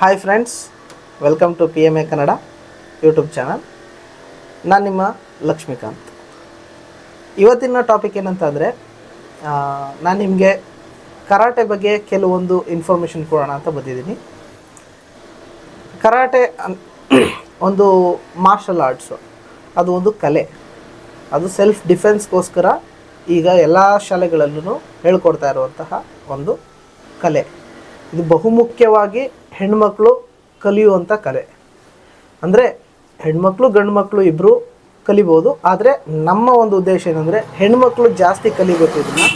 Hi friends welcome to P M A Kannada YouTube channel ನಾನು ನಿಮ್ಮ ಲಕ್ಷ್ಮೀಕಾಂತ್. ಇವತ್ತಿನ topic ಏನಂತಂದರೆ ನಾನು ನಿಮಗೆ ಕರಾಟೆ ಬಗ್ಗೆ ಕೆಲವೊಂದು ಇನ್ಫಾರ್ಮೇಷನ್ ಕೊಡೋಣ ಅಂತ ಬಂದಿದ್ದೀನಿ. ಕರಾಟೆ ಒಂದು ಮಾರ್ಷಲ್ ಆರ್ಟ್ಸು ಅದು ಒಂದು ಕಲೆ. ಅದು ಸೆಲ್ಫ್ ಡಿಫೆನ್ಸ್ಗೋಸ್ಕರ ಈಗ ಎಲ್ಲ ಶಾಲೆಗಳಲ್ಲೂ ಹೇಳ್ಕೊಡ್ತಾ ಇರುವಂತಹ ಒಂದು ಕಲೆ. ಇದು ಬಹುಮುಖ್ಯವಾಗಿ ಹೆಣ್ಮಕ್ಳು ಕಲಿಯುವಂಥ ಕಲೆ ಅಂದರೆ ಹೆಣ್ಮಕ್ಳು ಗಂಡು ಮಕ್ಕಳು ಇಬ್ಬರು ಕಲಿಬೋದು. ಆದರೆ ನಮ್ಮ ಒಂದು ಉದ್ದೇಶ ಏನಂದರೆ ಹೆಣ್ಮಕ್ಳು ಜಾಸ್ತಿ ಕಲಿಬೇಕು ಇದನ್ನು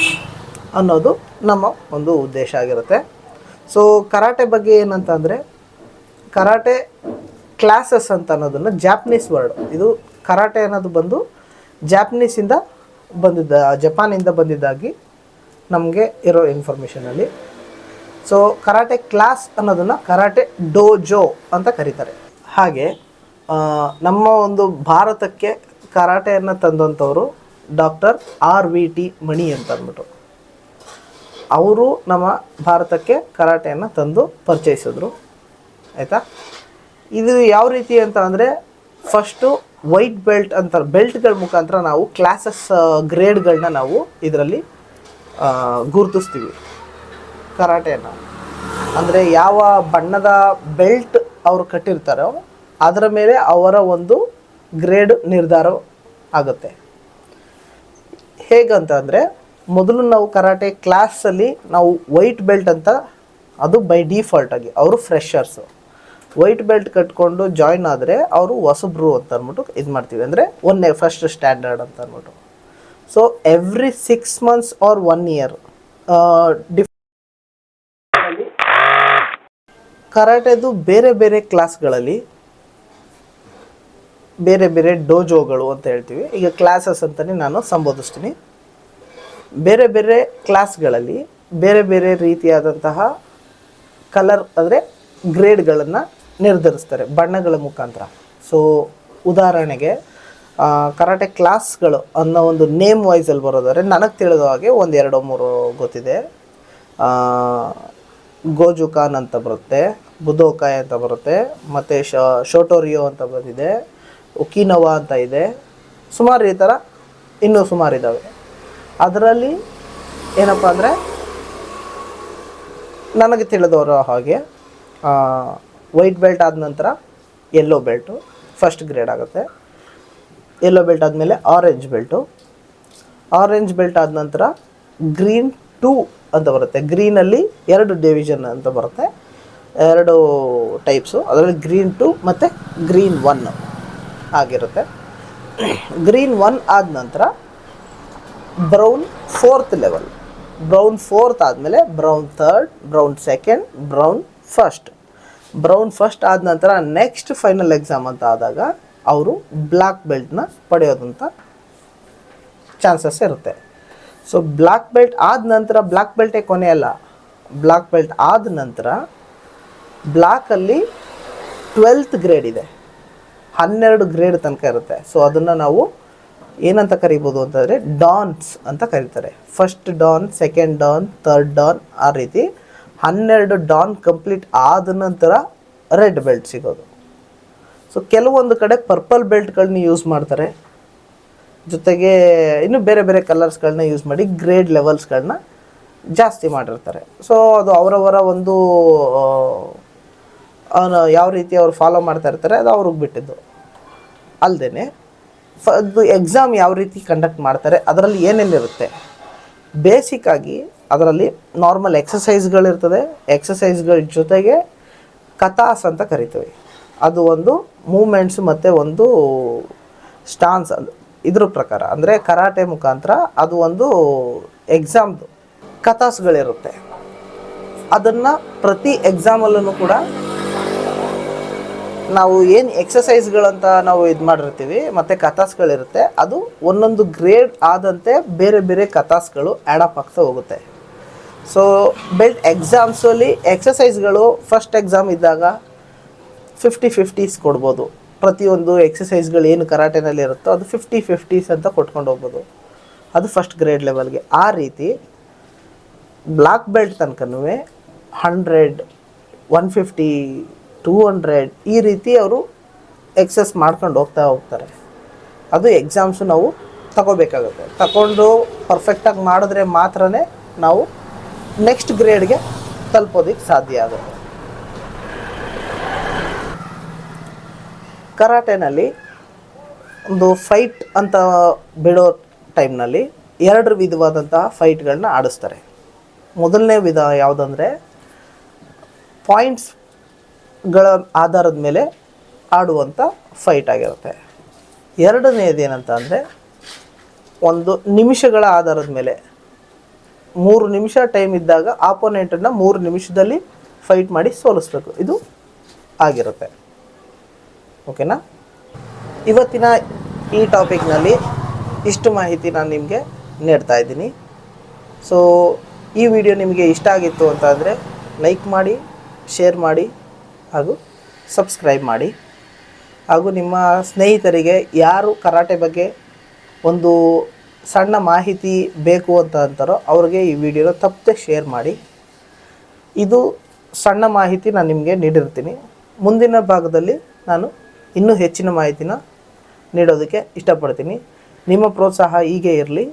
ಅನ್ನೋದು ನಮ್ಮ ಒಂದು ಉದ್ದೇಶ ಆಗಿರುತ್ತೆ. ಸೊ ಕರಾಟೆ ಬಗ್ಗೆ ಏನಂತ ಅಂದರೆ ಕರಾಟೆ ಕ್ಲಾಸಸ್ ಅಂತ ಅನ್ನೋದನ್ನು ಜಾಪನೀಸ್ ವರ್ಡ್ ಇದು ಕರಾಟೆ ಅನ್ನೋದು ಬಂದು ಜಾಪನೀಸಿಂದ ಬಂದಿದ್ದ ಜಪಾನಿಂದ ಬಂದಿದ್ದಾಗಿ ನಮಗೆ ಇರೋ ಇನ್ಫಾರ್ಮೇಷನಲ್ಲಿ ಸೊ ಕರಾಟೆ ಕ್ಲಾಸ್ ಅನ್ನೋದನ್ನು ಕರಾಟೆ ಡೋಜೋ ಅಂತ ಕರೀತಾರೆ. ಹಾಗೆ ನಮ್ಮ ಒಂದು ಭಾರತಕ್ಕೆ ಕರಾಟೆಯನ್ನು ತಂದಂಥವರು doctor R V T Mani ಅಂತ ಅಂದ್ಬಿಟ್ಟು ಅವರು ನಮ್ಮ ಭಾರತಕ್ಕೆ ಕರಾಟೆಯನ್ನು ತಂದು ಪರಿಚಯಿಸಿದ್ರು. ಆಯಿತಾ? ಇದು ಯಾವ ರೀತಿ ಅಂತ ಅಂದರೆ ಫಸ್ಟು ವೈಟ್ ಬೆಲ್ಟ್ ಅಂತ ಬೆಲ್ಟ್ಗಳ ಮುಖಾಂತರ ನಾವು ಕ್ಲಾಸಸ್ ಗ್ರೇಡ್ಗಳನ್ನ ನಾವು ಇದರಲ್ಲಿ ಗುರುತಿಸ್ತೀವಿ. ಕರಾಟೆಯನ್ನು ಅಂದರೆ ಯಾವ ಬಣ್ಣದ ಬೆಲ್ಟ್ ಅವರು ಕಟ್ಟಿರ್ತಾರೋ ಅದರ ಮೇಲೆ ಅವರ ಒಂದು ಗ್ರೇಡ್ ನಿರ್ಧಾರ ಆಗುತ್ತೆ. ಹೇಗಂತ ಅಂದರೆ ಮೊದಲು ನಾವು ಕರಾಟೆ ಕ್ಲಾಸಲ್ಲಿ ನಾವು ವೈಟ್ ಬೆಲ್ಟ್ ಅಂತ ಅದು ಬೈ ಡಿಫಾಲ್ಟ್ ಆಗಿ ಅವರು ಫ್ರೆಷರ್ಸು ವೈಟ್ ಬೆಲ್ಟ್ ಕಟ್ಕೊಂಡು ಜಾಯ್ನ್ ಆದರೆ ಅವರು ಹೊಸಬ್ರು ಅಂತ ಅಂದ್ಬಿಟ್ಟು ಇದು ಮಾಡ್ತೀವಿ. ಅಂದರೆ ಒಂದೇ ಫಸ್ಟ್ ಸ್ಟ್ಯಾಂಡರ್ಡ್ ಅಂತ ಅಂದ್ಬಿಟ್ಟು so every six months or one year ಡಿಫ್ ಕರಾಟೆದು ಬೇರೆ ಬೇರೆ ಕ್ಲಾಸ್ಗಳಲ್ಲಿ ಬೇರೆ ಬೇರೆ ಡೋಜೋಗಳು ಅಂತ ಹೇಳ್ತೀವಿ. ಈಗ ಕ್ಲಾಸಸ್ ಅಂತಲೇ ನಾನು ಸಂಬೋಧಿಸ್ತೀನಿ. ಬೇರೆ ಬೇರೆ ಕ್ಲಾಸ್ಗಳಲ್ಲಿ ಬೇರೆ ಬೇರೆ ರೀತಿಯಾದಂತಹ ಕಲರ್ ಅಂದರೆ ಗ್ರೇಡ್ಗಳನ್ನು ನಿರ್ಧರಿಸ್ತಾರೆ ಬಣ್ಣಗಳ ಮುಖಾಂತರ. ಸೊ ಉದಾಹರಣೆಗೆ ಕರಾಟೆ ಕ್ಲಾಸ್ಗಳು ಅನ್ನೋ ಒಂದು ನೇಮ್ ವೈಸಲ್ಲಿ ಬರೋದಾದ್ರೆ ನನಗೆ ತಿಳಿದ ಹಾಗೆ ಒಂದು ಎರಡು ಮೂರು ಗೊತ್ತಿದೆ. ಗೋಜುಕಾನ್ ಅಂತ ಬರುತ್ತೆ, ಬುದೋಕಾಯ್ ಅಂತ ಬರುತ್ತೆ, ಮತ್ತು ಶೋಟೋರಿಯೋ ಅಂತ ಬಂದಿದೆ ಉಕಿನವಾ ಅಂತ ಇದೆ. ಸುಮಾರು ಈ ಥರ ಇನ್ನೂ ಸುಮಾರು ಇದ್ದಾವೆ ಅದರಲ್ಲಿ ಏನಪ್ಪ ಅಂದರೆ ನನಗೆ ತಿಳಿದವರು ಹಾಗೆ ವೈಟ್ ಬೆಲ್ಟ್ ಆದ ನಂತರ ಯೆಲ್ಲೋ ಬೆಲ್ಟು ಫಸ್ಟ್ ಗ್ರೇಡ್ ಆಗುತ್ತೆ. ಯೆಲ್ಲೋ ಬೆಲ್ಟ್ ಆದಮೇಲೆ ಆರೆಂಜ್ ಬೆಲ್ಟು. ಆರೆಂಜ್ ಬೆಲ್ಟ್ ಆದ ನಂತರ ಗ್ರೀನ್ ಟೂ ಅಂತ ಬರುತ್ತೆ. ಗ್ರೀನಲ್ಲಿ ಎರಡು ಡಿವಿಷನ್ ಅಂತ ಬರುತ್ತೆ. ಎರಡು ಟೈಪ್ಸು ಅದರಲ್ಲಿ ಗ್ರೀನ್ ಟು ಮತ್ತು ಗ್ರೀನ್ ಒನ್ ಆಗಿರುತ್ತೆ. ಗ್ರೀನ್ ಒನ್ ಆದ ನಂತರ brown fourth level brown fourth ಆದಮೇಲೆ brown third brown second brown first brown first ಆದ ನಂತರ ನೆಕ್ಸ್ಟ್ ಫೈನಲ್ ಎಕ್ಸಾಮ್ ಅಂತ ಆದಾಗ ಅವರು ಬ್ಲ್ಯಾಕ್ ಬೆಲ್ಟ್ನ ಪಡೆಯೋದಂಥ ಚಾನ್ಸಸ್ ಇರುತ್ತೆ. ಸೊ ಬ್ಲ್ಯಾಕ್ ಬೆಲ್ಟ್ ಆದ ನಂತರ ಬ್ಲ್ಯಾಕ್ ಬೆಲ್ಟೇ ಕೊನೆ ಅಲ್ಲ. ಬ್ಲ್ಯಾಕ್ ಬೆಲ್ಟ್ ಆದ ನಂತರ ಬ್ಲ್ಯಾಕಲ್ಲಿ ಟ್ವೆಲ್ತ್ ಗ್ರೇಡ್ ಇದೆ. ಹನ್ನೆರಡು ಗ್ರೇಡ್ ತನಕ ಇರುತ್ತೆ. ಸೊ ಅದನ್ನು ನಾವು ಏನಂತ ಕರಿಬೋದು ಅಂತಂದರೆ ಡಾನ್ಸ್ ಅಂತ ಕರೀತಾರೆ. First dan second dan third dan ಆ ರೀತಿ ಹನ್ನೆರಡು ಡಾನ್ ಕಂಪ್ಲೀಟ್ ಆದ ನಂತರ ರೆಡ್ ಬೆಲ್ಟ್ ಸಿಗೋದು. ಸೊ ಕೆಲವೊಂದು ಕಡೆ ಪರ್ಪಲ್ ಬೆಲ್ಟ್ಗಳನ್ನ ಯೂಸ್ ಮಾಡ್ತಾರೆ. ಜೊತೆಗೆ ಇನ್ನು ಬೇರೆ ಬೇರೆ ಕಲರ್ಸ್ಗಳನ್ನ ಯೂಸ್ ಮಾಡಿ ಗ್ರೇಡ್ ಲೆವೆಲ್ಸ್ಗಳನ್ನ ಜಾಸ್ತಿ ಮಾಡಿರ್ತಾರೆ. ಸೊ ಅದು ಅವರವರ ಒಂದು ಅವನು ಯಾವ ರೀತಿ ಅವ್ರು ಫಾಲೋ ಮಾಡ್ತಾ ಇರ್ತಾರೆ ಅದು ಅವ್ರಿಗೆ ಬಿಟ್ಟಿದ್ದು. ಅಲ್ಲದೆ ಅದು ಎಕ್ಸಾಮ್ ಯಾವ ರೀತಿ ಕಂಡಕ್ಟ್ ಮಾಡ್ತಾರೆ, ಅದರಲ್ಲಿ ಏನೇನಿರುತ್ತೆ? ಬೇಸಿಕ್ಕಾಗಿ ಅದರಲ್ಲಿ ನಾರ್ಮಲ್ ಎಕ್ಸಸೈಸ್ಗಳಿರ್ತದೆ ಎಕ್ಸಸೈಸ್ಗಳ ಜೊತೆಗೆ ಕಥಾಸ್ ಅಂತ ಕರಿತೀವಿ. ಅದು ಒಂದು ಮೂಮೆಂಟ್ಸ್ ಮತ್ತು ಒಂದು ಸ್ಟಾನ್ಸ್ ಇದ್ರ ಪ್ರಕಾರ. ಅಂದರೆ ಕರಾಟೆ ಮುಖಾಂತರ ಅದು ಒಂದು ಎಕ್ಸಾಮ್ದು ಕಥಾಸ್ಗಳಿರುತ್ತೆ. ಅದನ್ನು ಪ್ರತಿ ಎಕ್ಸಾಮಲ್ಲೂ ಕೂಡ ನಾವು ಏನು ಎಕ್ಸಸೈಸ್ಗಳಂತ ನಾವು ಇದು ಮಾಡಿರ್ತೀವಿ, ಮತ್ತು ಕಥಾಸ್ಗಳಿರುತ್ತೆ, ಅದು ಒಂದೊಂದು ಗ್ರೇಡ್ ಆದಂತೆ ಬೇರೆ ಬೇರೆ ಕಥಾಸ್ಗಳು ಆ್ಯಡಪ್ ಆಗ್ತಾ ಹೋಗುತ್ತೆ. ಸೊ ಬೆಲ್ಟ್ ಎಕ್ಸಾಮ್ಸಲ್ಲಿ ಎಕ್ಸಸೈಸ್ಗಳು ಫಸ್ಟ್ ಎಕ್ಸಾಮ್ ಇದ್ದಾಗ ಫಿಫ್ಟಿ ಫಿಫ್ಟೀಸ್ ಕೊಡ್ಬೋದು. ಪ್ರತಿಯೊಂದು ಎಕ್ಸಸೈಸ್ಗಳು ಏನು ಕರಾಟೆನಲ್ಲಿ ಇರುತ್ತೋ ಅದು ಫಿಫ್ಟಿ ಫಿಫ್ಟೀಸ್ ಅಂತ ಕೊಟ್ಕೊಂಡು ಹೋಗ್ಬೋದು. ಅದು ಫಸ್ಟ್ ಗ್ರೇಡ್ ಲೆವೆಲ್ಗೆ ಆ ರೀತಿ ಬ್ಲ್ಯಾಕ್ ಬೆಲ್ಟ್ ತನಕನೂ hundred one fifty two hundred ಈ ರೀತಿ ಅವರು ಎಕ್ಸಸ್ ಮಾಡ್ಕೊಂಡು ಹೋಗ್ತಾ ಹೋಗ್ತಾರೆ. ಅದು ಎಕ್ಸಾಮ್ಸು ನಾವು ತಗೋಬೇಕಾಗುತ್ತೆ. ತಗೊಂಡು ಪರ್ಫೆಕ್ಟಾಗಿ ಮಾಡಿದ್ರೆ ಮಾತ್ರನೇ ನಾವು ನೆಕ್ಸ್ಟ್ ಗ್ರೇಡ್ಗೆ ತಲುಪೋದಕ್ಕೆ ಸಾಧ್ಯ ಆಗುತ್ತೆ. ಕರಾಟೆನಲ್ಲಿ ಒಂದು ಫೈಟ್ ಅಂತ ಬಿಡೋ ಟೈಮ್ನಲ್ಲಿ ಎರಡು ವಿಧವಾದಂತಹ ಫೈಟ್ಗಳನ್ನ ಆಡಿಸ್ತಾರೆ. ಮೊದಲನೇ ವಿಧ ಯಾವುದಂದರೆ ಪಾಯಿಂಟ್ಸ್ಗಳ ಆಧಾರದ ಮೇಲೆ ಆಡುವಂಥ ಫೈಟ್ ಆಗಿರುತ್ತೆ. ಎರಡನೇದು ಏನಂತ ಅಂದರೆ ಒಂದು ನಿಮಿಷಗಳ ಆಧಾರದ ಮೇಲೆ. ಮೂರು ನಿಮಿಷ ಟೈಮ್ ಇದ್ದಾಗ ಆಪೋನೆಂಟನ್ನು ಮೂರು ನಿಮಿಷದಲ್ಲಿ ಫೈಟ್ ಮಾಡಿ ಸೋಲಿಸ್ಬೇಕು. ಇದು ಆಗಿರುತ್ತೆ. ಓಕೆನಾ? ಇವತ್ತಿನ ಈ ಟಾಪಿಕ್ನಲ್ಲಿ ಇಷ್ಟು ಮಾಹಿತಿ ನಾನು ನಿಮಗೆ ನೀಡ್ತಾ ಇದ್ದೀನಿ. ಸೊ ಈ ವಿಡಿಯೋ ನಿಮಗೆ ಇಷ್ಟ ಆಗಿತ್ತು ಅಂತ ಲೈಕ್ ಮಾಡಿ ಶೇರ್ ಮಾಡಿ ಹಾಗೂ ಸಬ್ಸ್ಕ್ರೈಬ್ ಮಾಡಿ. ಹಾಗೂ ನಿಮ್ಮ ಸ್ನೇಹಿತರಿಗೆ ಯಾರು ಕರಾಟೆ ಬಗ್ಗೆ ಒಂದು ಸಣ್ಣ ಮಾಹಿತಿ ಬೇಕು ಅಂತ ಅಂತಾರೋ ಅವ್ರಿಗೆ ಈ ವಿಡಿಯೋನ ತಪ್ಪದೆ ಶೇರ್ ಮಾಡಿ. ಇದು ಸಣ್ಣ ಮಾಹಿತಿ ನಾನು ನಿಮಗೆ ನೀಡಿರ್ತೀನಿ. ಮುಂದಿನ ಭಾಗದಲ್ಲಿ ನಾನು ಇನ್ನೂ ಹೆಚ್ಚಿನ ಮಾಹಿತಿನ ನೀಡೋದಕ್ಕೆ ಇಷ್ಟಪಡ್ತೀನಿ. ನಿಮ್ಮ ಪ್ರೋತ್ಸಾಹ ಹೀಗೆ ಇರಲಿ.